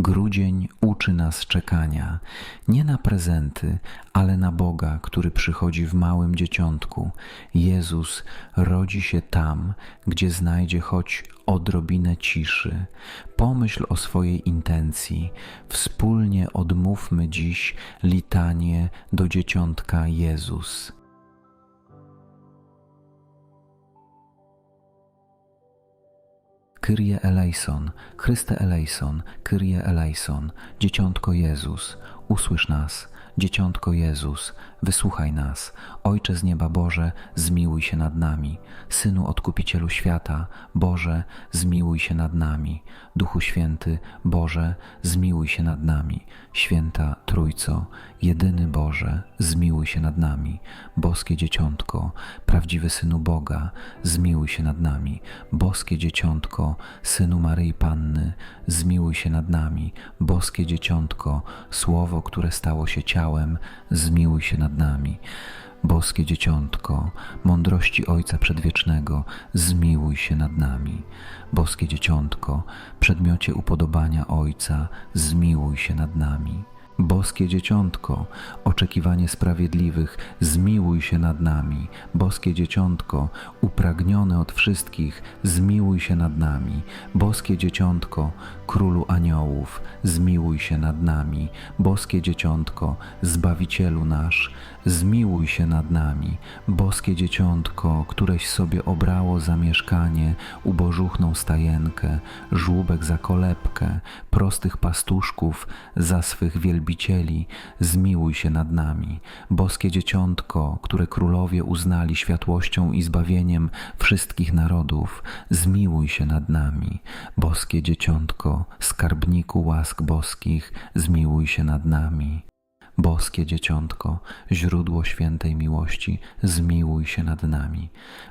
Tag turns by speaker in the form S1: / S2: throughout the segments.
S1: Grudzień uczy nas czekania, nie na prezenty, ale na Boga, który przychodzi w małym dzieciątku. Jezus rodzi się tam, gdzie znajdzie choć odrobinę ciszy. Pomyśl o swojej intencji. Wspólnie odmówmy dziś litanie do dzieciątka Jezus. Kyrie eleison, Chryste eleison, Kyrie eleison, Dzieciątko Jezus, usłysz nas, Dzieciątko Jezus, wysłuchaj nas. Ojcze z nieba Boże, zmiłuj się nad nami. Synu Odkupicielu świata, Boże, zmiłuj się nad nami. Duchu Święty, Boże, zmiłuj się nad nami. Święta Trójco, jedyny Boże, zmiłuj się nad nami. Boskie Dzieciątko, prawdziwy Synu Boga, zmiłuj się nad nami. Boskie Dzieciątko, Synu Maryi Panny, zmiłuj się nad nami. Boskie Dzieciątko, Słowo, które stało się ciałem, zmiłuj się nad nami. Boskie Dzieciątko, mądrości Ojca Przedwiecznego, zmiłuj się nad nami. Boskie Dzieciątko, przedmiocie upodobania Ojca, zmiłuj się nad nami. Boskie Dzieciątko, oczekiwanie sprawiedliwych, zmiłuj się nad nami. Boskie Dzieciątko, upragnione od wszystkich, zmiłuj się nad nami. Boskie Dzieciątko, Królu Aniołów, zmiłuj się nad nami. Boskie Dzieciątko, Zbawicielu nasz, zmiłuj się nad nami. Boskie Dzieciątko, któreś sobie obrało zamieszkanie, ubożuchną stajenkę, żłóbek za kolebkę, prostych pastuszków za swych wielbicieli, zmiłuj się nad nami. Boskie Dzieciątko, które królowie uznali światłością i zbawieniem wszystkich narodów, zmiłuj się nad nami. Boskie Dzieciątko, skarbniku łask boskich, zmiłuj się nad nami. Boskie Dzieciątko, źródło świętej miłości, zmiłuj się nad nami.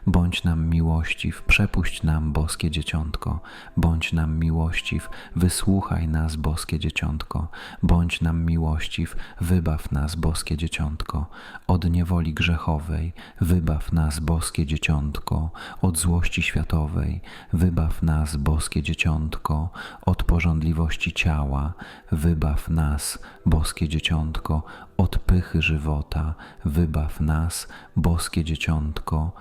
S1: Bądź nam miłościw, przepuść nam, Boskie Dzieciątko. Bądź nam miłościw, wysłuchaj nas, Boskie Dzieciątko. Bądź nam miłościw, wybaw nas, Boskie Dzieciątko. Od niewoli grzechowej, wybaw nas, Boskie Dzieciątko. Od złości światowej, wybaw nas, Boskie Dzieciątko. Od porządliwości ciała, wybaw nas, Boskie Dzieciątko, od pychy żywota, wybaw nas, Boskie Dzieciątko.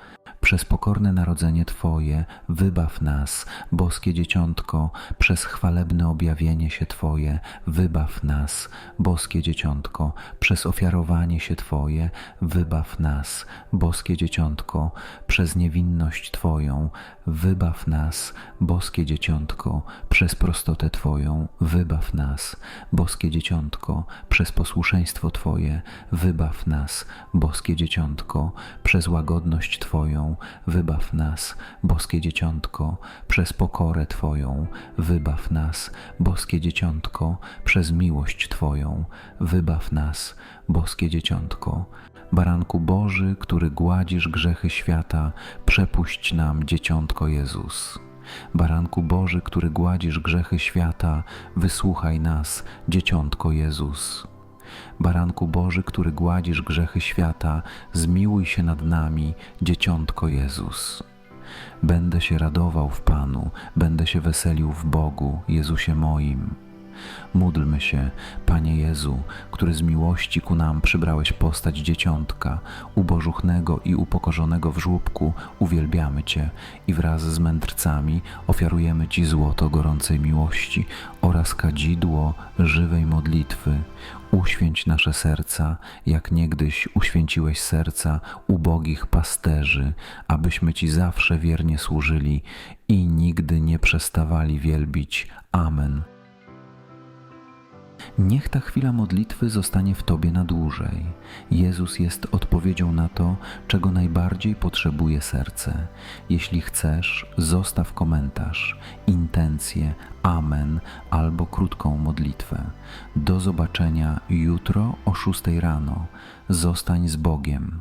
S1: Przez pokorne narodzenie Twoje wybaw nas, boskie dzieciątko, przez chwalebne objawienie się Twoje wybaw nas, boskie dzieciątko, przez ofiarowanie się Twoje wybaw nas, boskie dzieciątko, przez niewinność Twoją wybaw nas, boskie dzieciątko, przez prostotę Twoją wybaw nas, boskie dzieciątko, przez posłuszeństwo Twoje wybaw nas, boskie dzieciątko, przez łagodność Twoją wybaw nas, boskie dzieciątko, przez pokorę Twoją, wybaw nas, boskie dzieciątko, przez miłość Twoją, wybaw nas, boskie dzieciątko. Baranku Boży, który gładzisz grzechy świata, przepuść nam, dzieciątko Jezus. Baranku Boży, który gładzisz grzechy świata, wysłuchaj nas, dzieciątko Jezus. Baranku Boży, który gładzisz grzechy świata, zmiłuj się nad nami, dzieciątko Jezus. Będę się radował w Panu, będę się weselił w Bogu, Jezusie moim. Módlmy się, Panie Jezu, który z miłości ku nam przybrałeś postać dzieciątka, ubożuchnego i upokorzonego w żłóbku, uwielbiamy Cię i wraz z mędrcami ofiarujemy Ci złoto gorącej miłości oraz kadzidło żywej modlitwy. Uświęć nasze serca, jak niegdyś uświęciłeś serca ubogich pasterzy, abyśmy Ci zawsze wiernie służyli i nigdy nie przestawali wielbić. Amen. Niech ta chwila modlitwy zostanie w Tobie na dłużej. Jezus jest odpowiedzią na to, czego najbardziej potrzebuje serce. Jeśli chcesz, zostaw komentarz, intencję, amen albo krótką modlitwę. Do zobaczenia jutro o 6 rano. Zostań z Bogiem.